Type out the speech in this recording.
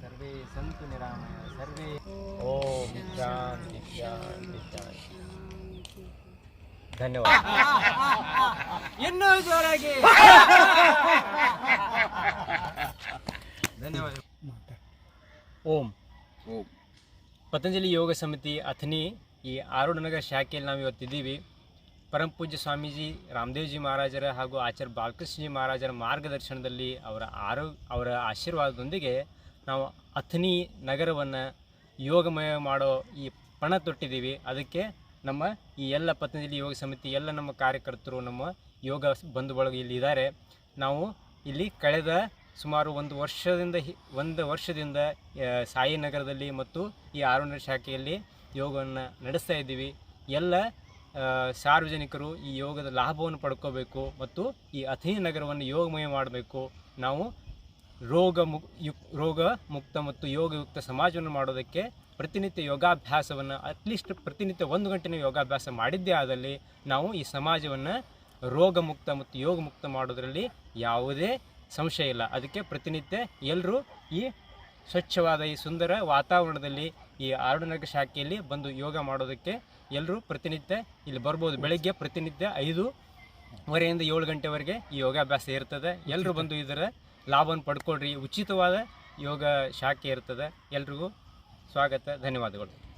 सर्वे सन्तु निरामय सर्वे ॐ शान्ति शान्ति शान्ति ಧನ್ಯವಾದ. ಇನ್ನೂ ಜೋರಾಗಿ. ಧನ್ಯವಾದ. ಓಂ. ಪತಂಜಲಿ ಯೋಗ ಸಮಿತಿ ಅಥನಿ ಈ ಆರುಡನಗರ ಶಾಖೆಯಲ್ಲಿ ನಾವು ಇವತ್ತಿದ್ದೀವಿ ಪರಮ ಪೂಜ್ಯ ಸ್ವಾಮೀಜಿ ರಾಮದೇವ್ಜಿ ಮಹಾರಾಜರ ಹಾಗೂ ಆಚಾರ್ಯ ಬಾಲಕೃಷ್ಣಜಿ ಮಹಾರಾಜರ ಮಾರ್ಗದರ್ಶನದಲ್ಲಿ ಅವರ ಆರೋ ಅವರ ಆಶೀರ್ವಾದದೊಂದಿಗೆ ನಾವು ಅಥನಿ ನಗರವನ್ನು ಯೋಗಮಯ ಮಾಡೋ ಈ ಪಣ ತೊಟ್ಟಿದ್ದೀವಿ. ಅದಕ್ಕೆ ನಮ್ಮ ಈ ಎಲ್ಲ ಪತಂಜಲಿ ಯೋಗ ಸಮಿತಿ, ಎಲ್ಲ ನಮ್ಮ ಕಾರ್ಯಕರ್ತರು, ನಮ್ಮ ಯೋಗ ಬಂಧು ಬಳಗ ಇಲ್ಲಿ ಇದ್ದಾರೆ ನಾವು ಇಲ್ಲಿ ಕಳೆದ ಸುಮಾರು ಒಂದು ವರ್ಷದಿಂದ ಒಂದು ವರ್ಷದಿಂದ ಸಾಯಿ ಸಾಯಿನಗರದಲ್ಲಿ ಮತ್ತು ಈ ಆರೋಗ್ಯ ಶಾಖೆಯಲ್ಲಿ ಯೋಗವನ್ನು ನಡೆಸ್ತಾ ಇದ್ದೀವಿ. ಎಲ್ಲ ಸಾರ್ವಜನಿಕರು ಈ ಯೋಗದ ಲಾಭವನ್ನು ಪಡ್ಕೋಬೇಕು ಮತ್ತು ಈ ಅಥಣಿ ನಗರವನ್ನು ಯೋಗಮಯ ಮಾಡಬೇಕು. ನಾವು ರೋಗ ಮುಕ್ ರೋಗ ಮುಕ್ತ ಮತ್ತು ಯೋಗಯುಕ್ತ ಸಮಾಜವನ್ನು ಮಾಡೋದಕ್ಕೆ ಪ್ರತಿನಿತ್ಯ ಯೋಗಾಭ್ಯಾಸವನ್ನು ಅಟ್ಲೀಸ್ಟ್ ಪ್ರತಿನಿತ್ಯ ಒಂದು ಗಂಟೆನ ಯೋಗಾಭ್ಯಾಸ ಮಾಡಿದ್ದೇ ಆದಲ್ಲಿ ನಾವು ಈ ಸಮಾಜವನ್ನು ರೋಗ ಮುಕ್ತ ಮತ್ತು ಯೋಗ ಮುಕ್ತ ಮಾಡೋದರಲ್ಲಿ ಯಾವುದೇ ಸಂಶಯ ಇಲ್ಲ. ಅದಕ್ಕೆ ಪ್ರತಿನಿತ್ಯ ಎಲ್ಲರೂ ಈ ಸ್ವಚ್ಛವಾದ ಈ ಸುಂದರ ವಾತಾವರಣದಲ್ಲಿ ಈ ಆರುಣನಗರ ಶಾಖೆಯಲ್ಲಿ ಬಂದು ಯೋಗ ಮಾಡೋದಕ್ಕೆ ಎಲ್ಲರೂ ಪ್ರತಿನಿತ್ಯ ಇಲ್ಲಿ ಬರ್ಬೋದು. ಬೆಳಗ್ಗೆ ಪ್ರತಿನಿತ್ಯ ಐದು ವರೆಯಿಂದ ಏಳು ಗಂಟೆವರೆಗೆ ಈ ಯೋಗಾಭ್ಯಾಸ ಇರ್ತದೆ. ಎಲ್ಲರೂ ಬಂದು ಇದರ ಲಾಭವನ್ನು ಪಡ್ಕೊಳ್ರಿ. ಉಚಿತವಾದ ಯೋಗ ಶಾಖೆ ಇರ್ತದೆ. ಎಲ್ರಿಗೂ ಸ್ವಾಗತ ಧನ್ಯವಾದಗಳು.